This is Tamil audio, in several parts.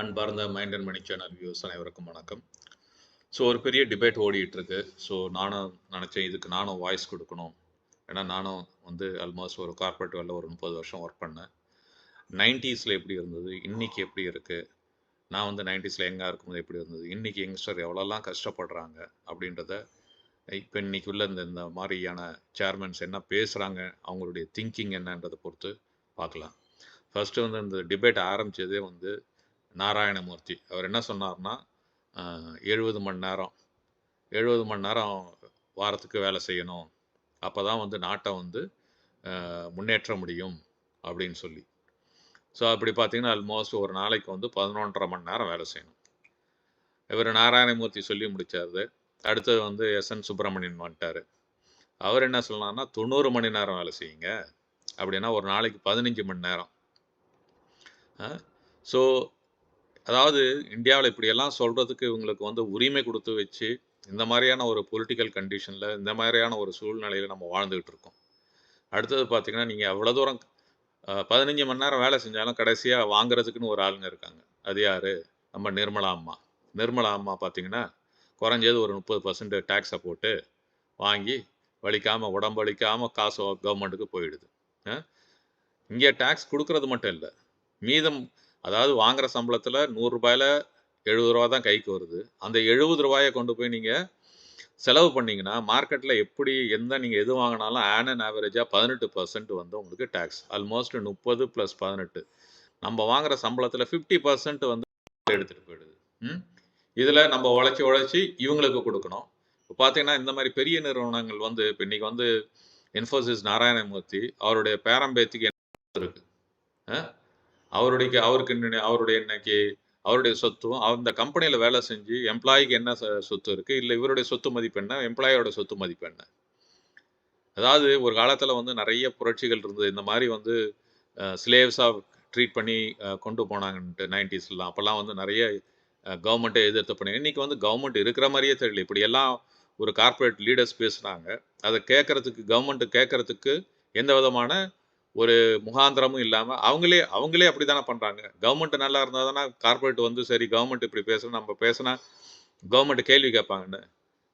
அன்பார்ந்த mind and money channel views அனைவருக்கும் வணக்கம். ஸோ ஒரு பெரிய டிபேட் ஓடிட்டு இருக்கு ஸோ நானும் நினச்சேன் இதுக்கு நானும் வாய்ஸ் கொடுக்கணும். ஏன்னா நானும் வந்து ஆல்மோஸ்ட் ஒரு கார்பரேட் வேலை ஒரு முப்பது வருஷம் ஒர்க் பண்ணேன். நைன்டிஸில் எப்படி இருந்தது? இன்னைக்கு எப்படி இருக்குது நான் வந்து நைன்டிஸில் எங்கே இருக்கும்போது எப்படி இருந்தது? இன்னைக்கு யங்ஸ்டர் எவ்வளோலாம் கஷ்டப்படுறாங்க? அப்படின்றத இப்போ இன்னைக்கு உள்ள இந்த இந்த மாதிரியான சேர்மன்ஸ் என்ன பேசுகிறாங்க அவங்களுடைய திங்கிங் என்னன்றதை பொறுத்து பார்க்கலாம். ஃபஸ்ட்டு வந்து இந்த டிபேட் ஆரம்பித்ததே வந்து நாராயணமூர்த்தி. அவர் என்ன சொன்னார்னா எழுபது மணி நேரம் எழுபது மணி நேரம் வாரத்துக்கு வேலை செய்யணும். அப்போ தான் வந்து நாட்டை வந்து முன்னேற்ற முடியும் அப்படின்னு சொல்லி. ஸோ அப்படி பார்த்தீங்கன்னா ஆல்மோஸ்ட் ஒரு நாளைக்கு வந்து பதினொன்றரை மணி நேரம் வேலை செய்யணும். இவர் நாராயணமூர்த்தி சொல்லி முடிச்சாரு. அடுத்தது வந்து எஸ். என். சுப்பிரமணியன் வந்துட்டார். அவர் என்ன சொல்லலாம்னா தொண்ணூறு மணி நேரம் வேலை செய்யுங்க. அப்படின்னா ஒரு நாளைக்கு பதினஞ்சு மணி நேரம். ஸோ அதாவது இந்தியாவில் இப்படியெல்லாம் சொல்கிறதுக்கு இவங்களுக்கு வந்து உரிமை கொடுத்து வச்சு இந்த மாதிரியான ஒரு பொலிட்டிக்கல் கண்டிஷனில் இந்த மாதிரியான ஒரு சூழ்நிலையில் நம்ம வாழ்ந்துகிட்டு இருக்கோம். அடுத்தது பார்த்திங்கன்னா நீங்கள் எவ்வளோ தூரம் பதினஞ்சு மணி நேரம் வேலை செஞ்சாலும் கடைசியாக வாங்குறதுக்குன்னு ஒரு ஆளுங்க இருக்காங்க. அது யார்? நம்ம நிர்மலா அம்மா. நிர்மலா அம்மா பார்த்தீங்கன்னா குறைஞ்சது ஒரு முப்பது பர்சன்ட் டேக்ஸை போட்டு வாங்கி வலிக்காமல் உடம்பு வலிக்காமல் காசு கவர்மெண்ட்டுக்கு போயிடுது. இங்கே டேக்ஸ் கொடுக்கறது மட்டும் இல்லை. மீதம் அதாவது வாங்குகிற சம்பளத்தில் நூறுரூபாயில் எழுபது ரூபா தான் கைக்கு வருது. அந்த எழுபது ரூபாயை கொண்டு போய் நீங்கள் செலவு பண்ணிங்கன்னா மார்க்கெட்டில் எப்படி எந்த நீங்கள் எது வாங்கினாலும் ஆன் அண்ட் ஆவரேஜாக பதினெட்டு பர்சன்ட் வந்து உங்களுக்கு டேக்ஸ் ஆல்மோஸ்ட் முப்பது ப்ளஸ் பதினெட்டு. நம்ம வாங்குகிற சம்பளத்தில் ஃபிஃப்டி பர்சன்ட் வந்து எடுத்துகிட்டு போயிடுது. ம்? இதில் நம்ம உழைச்சி உழைச்சி இவங்களுக்கு கொடுக்கணும். இப்போ பார்த்தீங்கன்னா இந்த மாதிரி பெரிய நிறுவனங்கள் வந்து இப்போ இன்னைக்கு வந்து இன்ஃபோசிஸ் நாராயணமூர்த்தி அவருடைய பேரம்பேத்திக்கு என்ன இருக்குது அவருடைய அவருக்கு அவருடைய இன்னைக்கு அவருடைய சொத்தும் அந்த கம்பெனியில் வேலை செஞ்சு எம்ப்ளாய்க்கு என்ன ச- சொத்து இருக்குது இல்லை இவருடைய சொத்து மதிப்பு என்ன? எம்ப்ளாயோட சொத்து மதிப்பு என்ன? அதாவது ஒரு காலத்தில் வந்து நிறைய புரட்சிகள் இருந்தது. இந்த மாதிரி வந்து ஸ்லேவ்ஸாக ட்ரீட் பண்ணி கொண்டு போனாங்கன்ட்டு நைன்டிஸ்லாம் அப்போல்லாம் வந்து நிறைய கவர்மெண்ட்டை எதிர்த்து பண்ணி இன்றைக்கி வந்து கவர்மெண்ட் இருக்கிற மாதிரியே தெரியல. இப்படி எல்லாம் ஒரு கார்ப்பரேட் லீடர்ஸ் பேசுகிறாங்க அதை கேட்கறதுக்கு கவர்மெண்ட்டு கேட்கறதுக்கு எந்த விதமான ஒரு முகாந்திரமும் இல்லாமல் அவங்களே அவங்களே அப்படி தானே பண்ணுறாங்க கவர்மெண்ட் நல்லா இருந்தால் தானே கார்ப்பரேட் வந்து சரி கவர்மெண்ட் இப்படி பேசணும் நம்ம பேசினா கவர்மெண்ட் கேள்வி கேட்பாங்கன்னு.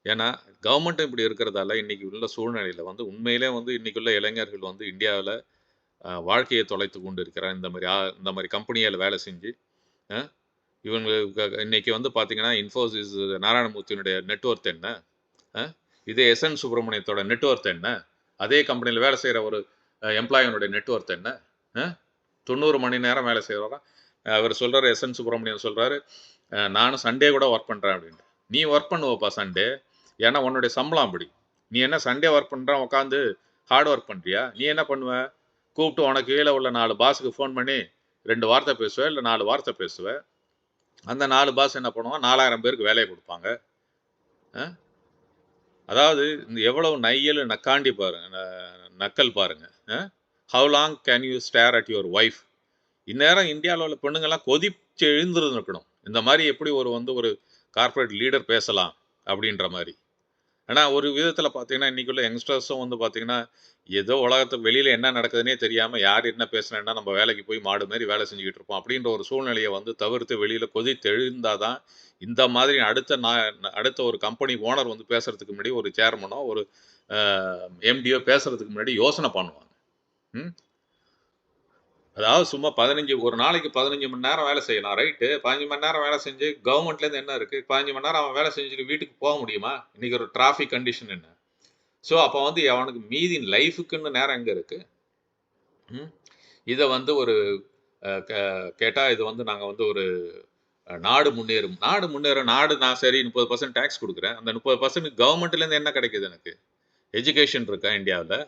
ஏன்னா கவர்மெண்ட்டும் இப்படி இருக்கிறதால இன்றைக்கி உள்ள சூழ்நிலையில் வந்து உண்மையிலே வந்து இன்றைக்கி உள்ள இளைஞர்கள் வந்து இந்தியாவில் வாழ்க்கையை தொலைத்து கொண்டு இருக்கிறார் இந்த மாதிரி ஆ- இந்த மாதிரி கம்பெனியில் வேலை செஞ்சு இவங்களுக்கு இன்னைக்கு வந்து பார்த்தீங்கன்னா இன்ஃபோசிஸ் நாராயணமூர்த்தியினுடைய நெட்ஒர்த் என்ன? இதே எஸ் என் சுப்பிரமணியத்தோட நெட்ஒர்த் என்ன? அதே கம்பெனியில் வேலை செய்கிற ஒரு எம்ப்ளாயினுடைய நெட்ஒர்த் என்ன? தொண்ணூறு மணி நேரம் வேலை செய்கிறவரா அவர் சொல்கிறார் எஸ் என் சுப்பிரமணியன் சொல்கிறாரு நானும் சண்டே கூட ஒர்க் பண்ணுறேன் அப்படின்ட்டு. நீ ஒர்க் பண்ணுவப்பா சண்டே ஏன்னா உன்னுடைய சம்பளம் அப்படி. நீ என்ன சண்டே ஒர்க் பண்ணுறான் உட்காந்து ஹார்ட் ஒர்க் பண்ணுறியா நீ என்ன பண்ணுவ? கூப்பிட்டு உனக்கு கீழே உள்ள நாலு பாஸுக்கு ஃபோன் பண்ணி ரெண்டு வார்த்தை பேசுவேன் இல்லை நாலு வார்த்தை பேசுவேன் அந்த நாலு பாஸ் என்ன பண்ணுவான்? நாலாயிரம் பேருக்கு வேலையை கொடுப்பாங்க. அதாவது இந்த எவ்வளவு நையல் நக்காண்டி பாருங்க நக்கல் பாருங்கள் how long can you stare at your wife இந்நேரம் இந்தியாவில் உள்ள பெண்ணுங்கெல்லாம் கொதிச்சு எழுந்திருந்துருக்கணும். இந்த மாதிரி எப்படி ஒரு வந்து ஒரு கார்ப்பரேட் லீடர் பேசலாம் அப்படின்ற மாதிரி. ஆனால் ஒரு விதத்தில் பார்த்தீங்கன்னா இன்றைக்குள்ள யங்ஸ்டர்ஸும் வந்து பார்த்தீங்கன்னா ஏதோ உலகத்து வெளியில் என்ன நடக்குதுன்னே தெரியாமல் யார் என்ன பேசுனா நம்ம வேலைக்கு போய் மாடு மாதிரி வேலை செஞ்சுக்கிட்டு இருப்போம் அப்படின்ற ஒரு சூழ்நிலையை வந்து தவிர்த்து வெளியில் கொதி தெழுந்தால் தான் இந்த மாதிரி அடுத்த நான் அடுத்த ஒரு கம்பெனி ஓனர் வந்து பேசுகிறதுக்கு முன்னாடி ஒரு சேர்மனோ ஒரு எம்டியோ பேசுகிறதுக்கு முன்னாடி யோசனை பண்ணுவாங்க. ம்? அதாவது சும்மா பதினஞ்சு ஒரு நாளைக்கு பதினஞ்சு மணி நேரம் வேலை செய்யலாம் ரைட்டு பதினஞ்சு மணி நேரம் வேலை செஞ்சு கவர்மெண்ட்லேருந்து என்ன இருக்குது பதினஞ்சு மணி நேரம் அவன் வேலை செஞ்சுட்டு வீட்டுக்கு போக முடியுமா? இன்றைக்கி ஒரு டிராஃபிக் கண்டிஷன் என்ன? ஸோ அப்போ வந்து அவனுக்கு மீதி லைஃபுக்குன்னு நேரம் எங்கே இருக்குது ம்? இதை வந்து ஒரு கேட்டால் இது வந்து நாங்கள் வந்து ஒரு நாடு முன்னேறும். நாடு முன்னேறும் நாடு நான் சரி முப்பது பர்சன்ட் டேக்ஸ் கொடுக்குறேன். அந்த முப்பது பர்சன்ட் கவர்மெண்ட்லேருந்து என்ன கிடைக்குது எனக்கு? எஜுகேஷன் இருக்கா இந்தியாவில்?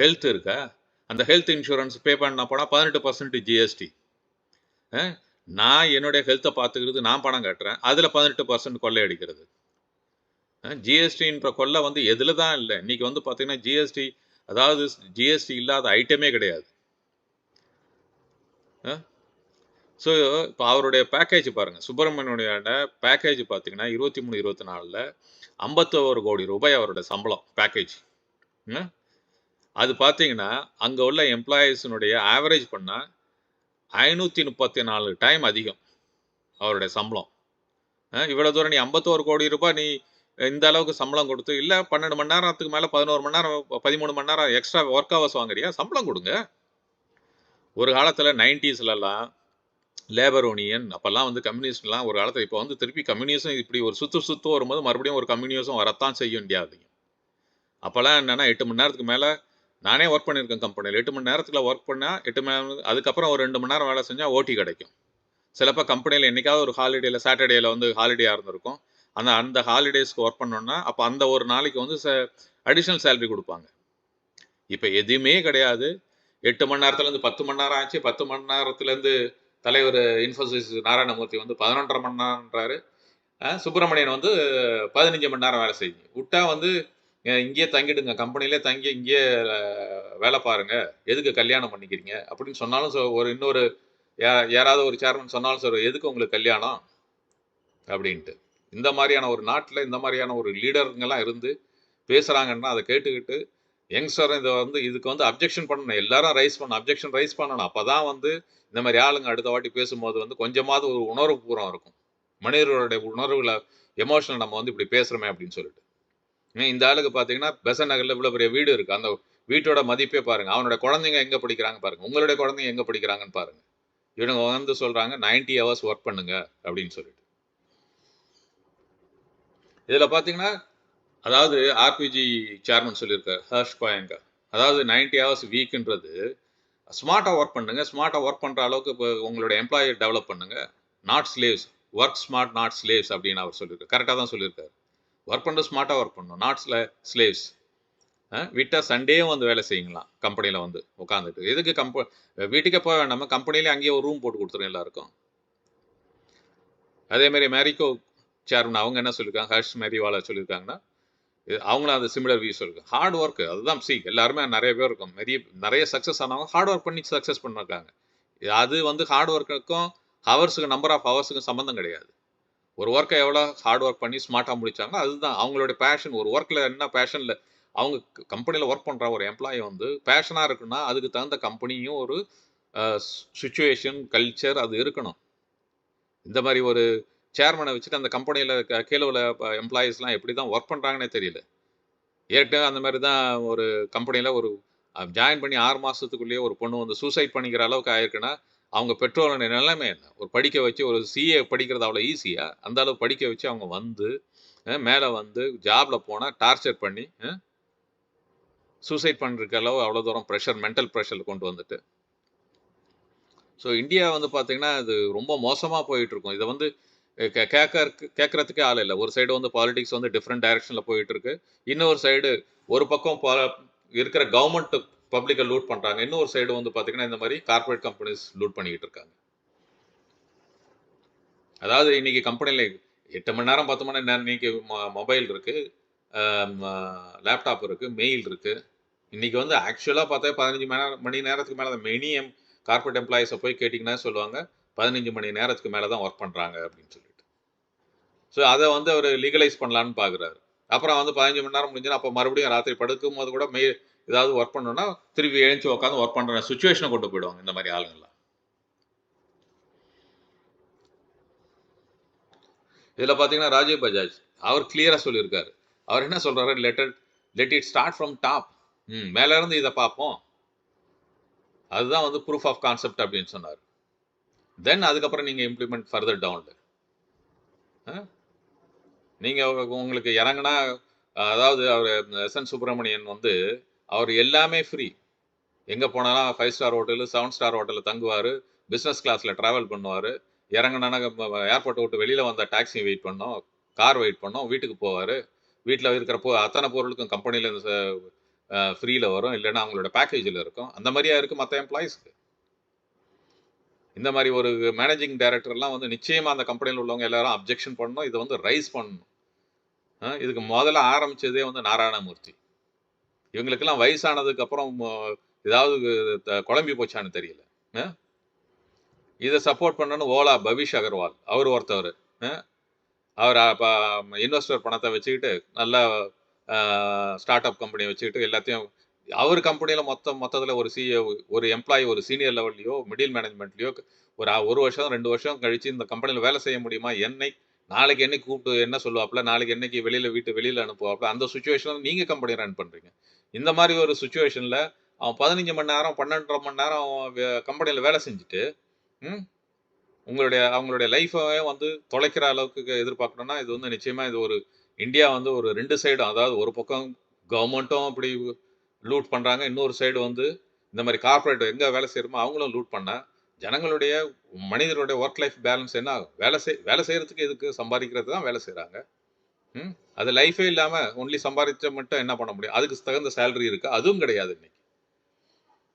ஹெல்த் இருக்கா? அந்த ஹெல்த் இன்சூரன்ஸ் பே பண்ண போனால் பதினெட்டு பர்சன்ட் ஜிஎஸ்டி நான் என்னுடைய ஹெல்த்தை பார்த்துக்கிறது நான் பணம் கட்டுறேன். அதில் பதினெட்டு பர்சன்ட் கொள்ளையடிக்கிறது. ஜிஎஸ்டின்ற கொள்ளை வந்து எதில் தான் இல்லை. இன்றைக்கி வந்து பார்த்திங்கன்னா ஜிஎஸ்டி அதாவது ஜிஎஸ்டி இல்லாத ஐட்டமே கிடையாது. ஸோ இப்போ அவருடைய பேக்கேஜ் பாருங்கள் சுப்பிரமணியனுடைய பேக்கேஜ் பார்த்தீங்கன்னா இருபத்தி மூணு இருபத்தி நாலில் ஐம்பத்தோரு கோடி ரூபாய் அவரோட சம்பளம் பேக்கேஜ் அது பார்த்தீங்கன்னா அங்கே உள்ள எம்ப்ளாயீஸினுடைய ஆவரேஜ் பண்ணால் ஐநூற்றி முப்பத்தி நாலு டைம் அதிகம் அவருடைய சம்பளம். இவ்வளோ தூரம் நீ ஐம்பத்தோரு கோடி ரூபாய் நீ இந்த அளவுக்கு சம்பளம் கொடுத்து இல்லை பன்னெண்டு மணி நேரத்துக்கு மேலே பதினோரு மணி நேரம் பதிமூணு மணி நேரம் எக்ஸ்ட்ரா ஒர்க் ஹவர்ஸ் வாங்குறியா? சம்பளம் கொடுங்க. ஒரு காலத்தில் நைன்டிஸ்லலாம் லேபர் யூனியன் அப்போல்லாம் வந்து கம்யூனிஸ்ட்லாம் ஒரு காலத்தில் இப்போ வந்து திருப்பி கம்யூனிசம் இப்படி ஒரு சுற்று சுற்று வரும்போது மறுபடியும் ஒரு கம்யூனிசம் வரத்தான் செய்ய முடியாது அப்போல்லாம் என்னென்னா எட்டு மணி நேரத்துக்கு மேலே நானே ஒர்க் பண்ணியிருக்கேன் கம்பெனியில் எட்டு மணி நேரத்தில் ஒர்க் பண்ணால் எட்டு மணி நேரம் அதுக்கப்புறம் ஒரு ரெண்டு மணி நேரம் வேலை செஞ்சால் ஓட்டி கிடைக்கும். சிலப்போ கம்பெனியில் என்றைக்காவது ஒரு ஹாலிடேயில் சாட்டர்டேயில் வந்து ஹாலிடேயாக இருந்திருக்கும். அந்த அந்த ஹாலிடேஸ்க்கு ஒர்க் பண்ணோன்னா அப்போ அந்த ஒரு நாளைக்கு வந்து ச அடிஷ்னல் சேலரி கொடுப்பாங்க. இப்போ எதுவுமே கிடையாது. எட்டு மணி நேரத்துலேருந்து பத்து மணி நேரம் ஆச்சு. பத்து மணி நேரத்துலேருந்து தலைவர் இன்ஃபோசிஸ் நாராயணமூர்த்தி வந்து பதினொன்றரை மணி நேரம்ன்றாரு. சுப்பிரமணியன் வந்து பதினஞ்சு மணி நேரம் வேலை செய்யுங்க விட்டா வந்து இங்கேயே தங்கிடுங்க. கம்பெனிலே தங்கி இங்கேயே வேலை பாருங்க. எதுக்கு கல்யாணம் பண்ணிக்கிறீங்க? அப்படின்னு சொன்னாலும் ஒரு இன்னொரு யாராவது ஒரு சேர்மன் சொன்னாலும் சார் எதுக்கு உங்களுக்கு கல்யாணம்? அப்படின்ட்டு. இந்த மாதிரியான ஒரு நாட்டில் இந்த மாதிரியான ஒரு லீடருங்கெல்லாம் இருந்து பேசுகிறாங்கன்னா அதை கேட்டுக்கிட்டு யங்ஸ்டர் இதை வந்து இதுக்கு வந்து அப்ஜெக்ஷன் பண்ணணும். எல்லாரும் ரைஸ் பண்ணணும் அப்ஜெக்ஷன் ரைஸ் பண்ணணும். அப்போ தான் வந்து இந்த மாதிரி ஆளுங்க அடுத்த வாட்டி பேசும்போது வந்து கொஞ்சமாவது ஒரு உணர்வு பூர்வம் இருக்கும். மனிதர்களுடைய உணர்வுகளை எமோஷனல் நம்ம வந்து இப்படி பேசுகிறோமே அப்படின்னு சொல்லிட்டு. இந்த ஆளுக்கு பார்த்தீங்கன்னா பெசன் நகரில் இவ்வளோ பெரிய வீடு இருக்குது அந்த வீட்டோட மதிப்பே பாருங்கள் அவனோட குழந்தைங்க எங்கே படிக்கிறாங்க பாருங்கள் உங்களுடைய குழந்தைங்க எங்கே படிக்கிறாங்கன்னு பாருங்கள் இவனுங்க வந்து சொல்கிறாங்க நைன்டி ஹவர்ஸ் ஒர்க் பண்ணுங்க அப்படின்னு சொல்லிட்டு. இதில் பார்த்தீங்கன்னா அதாவது ஆர்பிஜி சேர்மன் சொல்லியிருக்காரு ஹர்ஷ் கோயங்கா. அதாவது நைன்டி ஹவர்ஸ் வீக்குன்றது ஸ்மார்ட்டாக ஒர்க் பண்ணுங்க. ஸ்மார்ட்டாக ஒர்க் பண்ணுற அளவுக்கு இப்போ உங்களோட எம்ப்ளாயி டெவலப் பண்ணுங்க. Not slaves work smart not slaves அப்படின்னு அவர் சொல்லியிருக்காரு. கரெக்டாக தான் சொல்லியிருக்காரு. ஒர்க் பண்ணுறது ஸ்மார்ட்டாக ஒர்க் பண்ணணும். நாட்ஸில் ஸ்லேவ்ஸ் விட்டால் சண்டேயும் வந்து வேலை செய்யுங்களாம் கம்பெனியில் வந்து உட்காந்துட்டு எதுக்கு கம்ப வீட்டுக்கே போக வேண்டாமல் கம்பெனிலே அங்கேயே ஒரு ரூம் போட்டு கொடுத்துருங்க எல்லாருக்கும். அதேமாரி மேரிக்கோ சேர்மன் அவங்க என்ன சொல்லியிருக்காங்க ஹர்ஷ் மேரிவாலா சொல்லியிருக்காங்கன்னா அவங்களும் அந்த சிமிலர் வியூ சொல்லியிருக்காங்க ஹார்ட் ஒர்க் அதுதான் சி எல்லாருமே நிறைய பேர் இருக்கும். நிறைய நிறைய சக்ஸஸ் ஆனவங்க ஹார்ட் ஒர்க் பண்ணி சக்ஸஸ் பண்ணிருக்காங்க. அது வந்து ஹார்ட் ஒர்க்குக்கும் ஹவர்ஸுக்கு நம்பர் ஆஃப் ஹவர்ஸுக்கும் சம்மந்தம் கிடையாது. ஒரு ஒர்க்கை எவ்வளோ ஹார்ட் ஒர்க் பண்ணி ஸ்மார்ட்டாக முடிச்சாங்களோ அதுதான். அவங்களுடைய பேஷன் ஒரு ஒர்க்கில் என்ன பேஷனில் அவங்க கம்பெனியில் ஒர்க் பண்ணுற ஒரு எம்ப்ளாயி வந்து பேஷனாக இருக்குன்னா அதுக்கு தகுந்த கம்பெனியும் ஒரு சுச்சுவேஷன் கல்ச்சர் அது இருக்கணும். இந்த மாதிரி ஒரு சேர்மனை வச்சுட்டு அந்த கம்பெனியில் கீழே உள்ள எம்ப்ளாயீஸ்லாம் எப்படி தான் ஒர்க் பண்ணுறாங்கன்னே தெரியல. ஏற்கனவே அந்த மாதிரி தான் ஒரு கம்பெனியில் ஒரு ஜாயின் பண்ணி ஆறு மாதத்துக்குள்ளேயே ஒரு பொண்ணு வந்து சூசைட் பண்ணிக்கிற அளவுக்கு ஆயிருக்குன்னா அவங்க பெற்றோரோட நிலைமை என்ன? ஒரு படிக்க வச்சு ஒரு சிஏ படிக்கிறது அவ்வளோ ஈஸியாக அந்த அளவு படிக்க வச்சு அவங்க வந்து மேலே வந்து ஜாபில் போனால் டார்ச்சர் பண்ணி சூசைட் பண்ணுறதுக்கு அளவு அவ்வளோ தூரம் ப்ரெஷர் மென்டல் ப்ரெஷரில் கொண்டு வந்துட்டு. ஸோ இந்தியா வந்து பார்த்திங்கன்னா அது ரொம்ப மோசமாக போயிட்டுருக்கும். இதை வந்து கேட்க கேட்கறதுக்கே ஆள் இல்லை. ஒரு சைடு வந்து பாலிடிக்ஸ் வந்து டிஃப்ரெண்ட் டைரக்ஷனில் போயிட்டுருக்கு. இன்னொரு சைடு ஒரு பக்கம் இருக்கிற கவர்மெண்ட்டு பப்ளிக்கை லூட் பண்ணுறாங்க இன்னொரு சைடு வந்து பார்த்தீங்கன்னா இந்த மாதிரி கார்பரேட் கம்பெனிஸ் லூட் பண்ணிக்கிட்டு இருக்காங்க. அதாவது இன்னைக்கு கம்பெனியில் எட்டு மணி நேரம் பத்து மணி நேரம் இன்னைக்கு மொபைல் இருக்குது லேப்டாப் இருக்குது மெயில் இருக்குது இன்றைக்கி வந்து ஆக்சுவலாக பார்த்தா பதினஞ்சு மணி நேரம் மணி நேரத்துக்கு மேலே மெனி எம் கார்பரேட் எம்ப்ளாயிஸை போய் கேட்டிங்கன்னா சொல்லுவாங்க பதினஞ்சு மணி நேரத்துக்கு மேலே தான் ஒர்க் பண்ணுறாங்க அப்படின்னு சொல்லிட்டு. ஸோ அதை வந்து அவர் லீகலைஸ் பண்ணலான்னு பார்க்குறாரு அப்புறம் வந்து பதினஞ்சு மணி நேரம் முடிஞ்சுன்னா அப்போ மறுபடியும் ராத்திரி படுக்கும் போது கூட மெய் ஏதாவது ஒர்க் பண்ணணும்னா திருப்பி எழுந்து உட்காந்து ஒர்க் பண்ணுற சுச்சுவேஷனை கொண்டு போயிடுவாங்க இந்த மாதிரி ஆளுங்கள்லாம். இதில் பார்த்தீங்கன்னா ராஜீவ் பஜாஜ் அவர் கிளியராக சொல்லியிருக்காரு. அவர் என்ன சொல்கிறாரு letter let it start from top ம் மேலேருந்து இதை பார்ப்போம். அதுதான் வந்து ப்ரூஃப் ஆஃப் கான்செப்ட் அப்படின்னு சொன்னார். தென் அதுக்கப்புறம் நீங்கள் இம்ப்ளிமெண்ட் ஃபர்தர் டவுன்ல நீங்கள் உங்களுக்கு இறங்கினா அதாவது அவர் எஸ் என் சுப்பிரமணியன் வந்து அவர் எல்லாமே ஃப்ரீ எங்கே போனாலும் five star hotel seven star ஹோட்டலில் தங்குவார் பிஸ்னஸ் கிளாஸில் ட்ராவல் பண்ணுவார். இறங்கினானா ஏர்போர்ட்டை விட்டு வெளியில் வந்தால் டாக்ஸி வெயிட் பண்ணோம் கார் வெயிட் பண்ணோம் வீட்டுக்கு போவார். வீட்டில் இருக்கிற பொ அத்தனை பொருளுக்கும் கம்பெனியில் ஃப்ரீயில் வரும். இல்லைன்னா அவங்களோட பேக்கேஜில் இருக்கும். அந்த மாதிரியா இருக்குது மற்ற எம்ப்ளாயிஸ்க்கு இந்த மாதிரி ஒரு மேனேஜிங் டைரக்டர்லாம் வந்து நிச்சயமாக அந்த கம்பெனியில் உள்ளவங்க எல்லாரும் அப்ஜெக்ஷன் பண்ணணும். இதை வந்து ரைஸ் பண்ணணும். இதுக்கு முதல்ல ஆரம்பித்ததே வந்து நாராயணமூர்த்தி. இவங்களுக்கெல்லாம் வயசானதுக்கு அப்புறம் ஏதாவது குழம்பி போச்சான்னு தெரியல. இதை சப்போர்ட் பண்ணணும் ஓலா பவிஷ் அகர்வால். அவர் ஒருத்தவர். அவர் இன்வெஸ்டர் பணத்தை வச்சுக்கிட்டு நல்ல ஸ்டார்ட் அப் கம்பெனியை வச்சுக்கிட்டு எல்லாத்தையும் அவர் கம்பெனியில் மொத்தம் மொத்தத்தில் ஒரு சிஏ ஒரு எம்ப்ளாயி ஒரு சீனியர் லெவல்லையோ மிடில் மேனேஜ்மெண்ட்லையோ ஒரு ஒரு வருஷம், ரெண்டு வருஷம் கழித்து இந்த கம்பெனியில் வேலை செய்ய முடியுமா? என்னை நாளைக்கு என்னைக்கு கூப்பிட்டு என்ன சொல்லுவாப்ல, நாளைக்கு என்னைக்கு வெளியில் வீட்டு வெளியில் அனுப்புவாப்புல அந்த சுச்சுவேஷனில் நீங்கள் கம்பெனி ரன் பண்ணுறீங்க இந்த மாதிரி ஒரு சுச்சுவேஷனில் அவன் 15 மணி நேரம், 12 1/2 மணி நேரம் அவன் கம்பெனியில் வேலை செஞ்சுட்டு, உங்களுடைய அவங்களுடைய லைஃபை வந்து தொலைக்கிற அளவுக்கு எதிர்பார்க்கணும்னா, இது வந்து நிச்சயமாக இது ஒரு இந்தியா வந்து ஒரு ரெண்டு சைடும் அதாவது ஒரு பக்கம் கவர்மெண்ட்டும் அப்படி லூட் பண்ணுறாங்க இன்னொரு சைடு வந்து இந்த மாதிரி கார்ப்பரேட் எங்கே வேலை செய்கிறோமோ அவங்களும் லூட் பண்ணால் ஜனங்களுடைய மனிதனுடைய ஒர்க் லைஃப் பேலன்ஸ் என்ன ஆகும்? வேலை செய் வேலை செய்கிறதுக்கு எதுக்கு? சம்பாதிக்கிறது தான் வேலை செய்கிறாங்க ம். அது லைஃபே இல்லாமல் ஒன்லி சம்பாதிச்ச மட்டும் என்ன பண்ண முடியும்? அதுக்கு தகுந்த சேலரி இருக்குது அதுவும் கிடையாது இன்னைக்கு.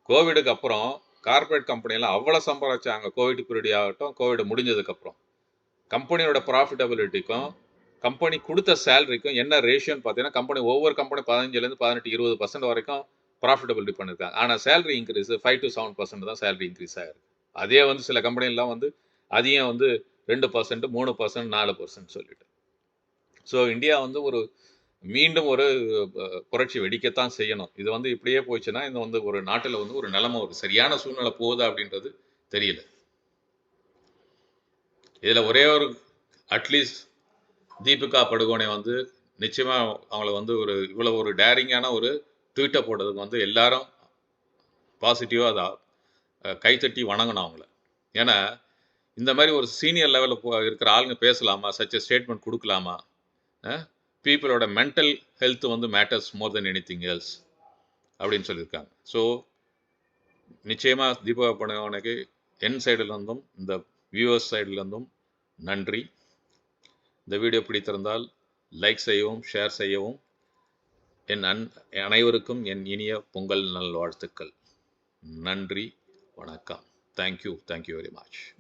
கோவிடுக்கு அப்புறம் கார்ப்பரேட் கம்பெனிலாம் அவ்வளோ சம்பாதிச்சாங்க கோவிட் பீரியட் ஆகட்டும், கோவிட் முடிஞ்சதுக்கு அப்புறம். கம்பெனியோட ப்ராஃபிட்டபிலிட்டிக்கும், கம்பெனி கொடுத்த சேலரிக்கும் என்ன ரேஷியோன்னு பார்த்தீங்கன்னா, கம்பெனி ஒவ்வொரு கம்பெனி 15லேருந்து 18, 20% வரைக்கும் ப்ராஃபிட்டபிலிட்டி பண்ணியிருக்காங்க. ஆனால் salary increase five to seven percent தான் சேலரி இன்க்ரீஸ் ஆயிருக்கு. அதே வந்து சில கம்பெனிலாம் வந்து அதையும் வந்து 2%, 3%, 4% சொல்லிட்டு. ஸோ இந்தியா வந்து ஒரு மீண்டும் ஒரு புரட்சி வெடிக்கத்தான் செய்யணும். இது வந்து இப்படியே போச்சுன்னா, இது வந்து ஒரு நாட்டில் வந்து ஒரு நிலைமை ஒரு சரியான சூழ்நிலை போகுதா அப்படின்றது தெரியல. இதில் ஒரே ஒரு அட்லீஸ்ட் தீபிகா படுகோனே வந்து நிச்சயமாக அவங்கள வந்து ஒரு இவ்வளோ ஒரு டேரிங்கான ஒரு ட்வீட்டை போட்டதுக்கு வந்து எல்லாரும் பாசிட்டிவாக அதை கைத்தட்டி வணங்கணும் அவங்கள. ஏன்னா, இந்த மாதிரி ஒரு சீனியர் லெவலில் போ இருக்கிற ஆளுங்க பேசலாமா? சச் ஸ்டேட்மெண்ட் கொடுக்கலாமா பீப்புளோட பீப்பிளோட மென்டல் ஹெல்த் வந்து matters more than anything else அப்படின்னு சொல்லியிருக்காங்க. ஸோ நிச்சயமாக தீபிகா படுகோனேக்கு என் சைடுலேருந்தும் இந்த வியூவர்ஸ் சைடுலேருந்தும் நன்றி. இந்த வீடியோ பிடித்திருந்தால் லைக் செய்யவும், ஷேர் செய்யவும். என் அன் அனைவருக்கும் என் இனிய பொங்கல் நல்வாழ்த்துக்கள். நன்றி, வணக்கம். Thank you. Thank you very much.